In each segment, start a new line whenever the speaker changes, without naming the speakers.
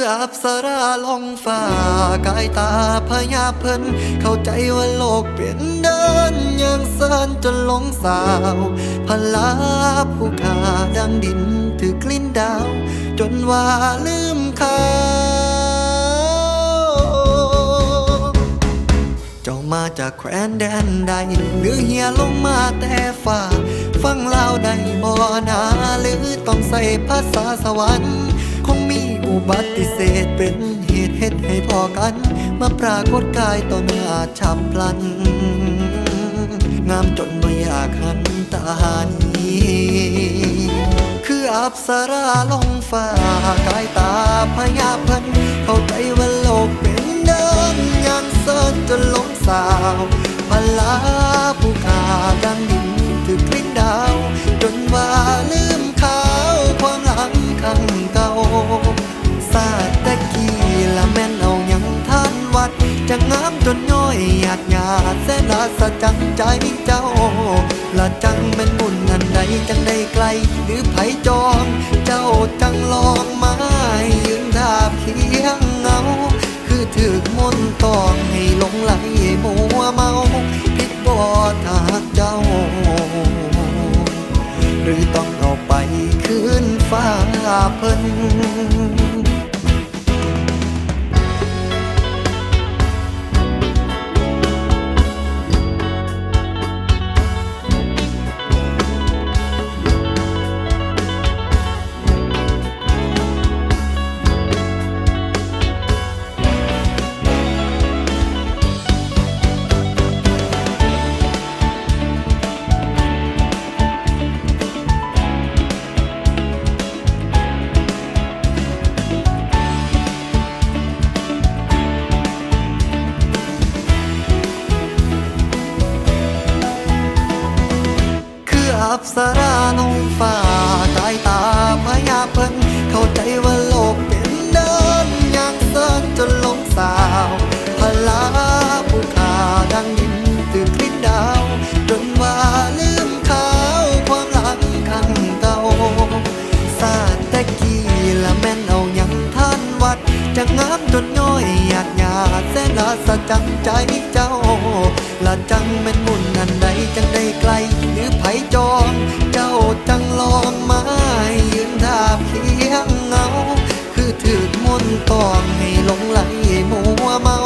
ืออับสราลงฟ้ากายตาพยาเพิ่นเข้าใจว่าโลกเปลี่ยนเดินยังเสินจนหลงสาวพลาผู้ขาดังดินถือกลิ้นดาว จนว่าลืมเขาเจ้ามาจากแคว้นแดนใด หรือเฮียลงมาแต่ฟ้าฟังเล่าใดบ่นาหรือต้องใส่ภาษาสวรรค์ อุบัติเหตุเป็นเหตุเฮ็ดให้พอกัน มาปรากฏกายต่อหน้าฉับพลัน งามจนไม่อยากหันตาหนีคืออับสราลงฟ้ากายตาพยาพิ่นเข้าใจว่าโลกเป็นเดินยังเสินจนลงสาวพลาผู้ขาด ดแสจังใจเจ้าละจังเป็นบุญอันใดจังได้ไกล หรือไผจอง เจ้าจังลองมายืนทาบเคียงเงา คือถือมนต์ตองให้หลงไหลมัวเมาผิดบ่ทากเจ้า หรือต้องเอาไปคืนฟ้าเพิ่น บสราลงฟ้ากายตาพยาเพิ่นเข้าใจว่าโลกเป็นเดินอย่างเสินจนลงสาวพลาผู้ขาดังดินตื่นกลิ้นดาว จนว่าลืมขาวความหลังข้งเก่าซาแตะกี้ละแม่นเอายังท่านวัดจะงามจนย้อยหยาดหยาดแสนละสะจังใจเจ้าละจังเป็นบุญอันใดจังได้ไกลหรือไผจอ ต์ตองให้หลงไหลมัวเมา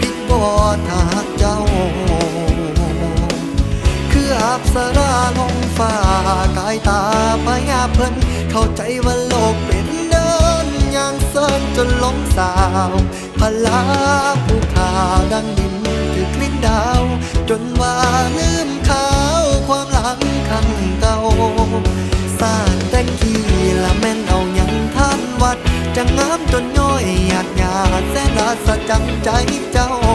ผิดบ่ทากเจ้า คืออับสราลงฟ้ากายตาพยาเพิ่นเข้าใจว่าโลกเป็นเดินอย่างเสินจนหลงสาวพลาผู้ขาดังดินถือกลิ้นดาว จนว่าลืมขาวความหลังข้างเก่าสร้างแต่กี้ละแม่นเอาหยังท่านวัดจะงามจนย้อยหยาดหยาสะจังใจเจ้า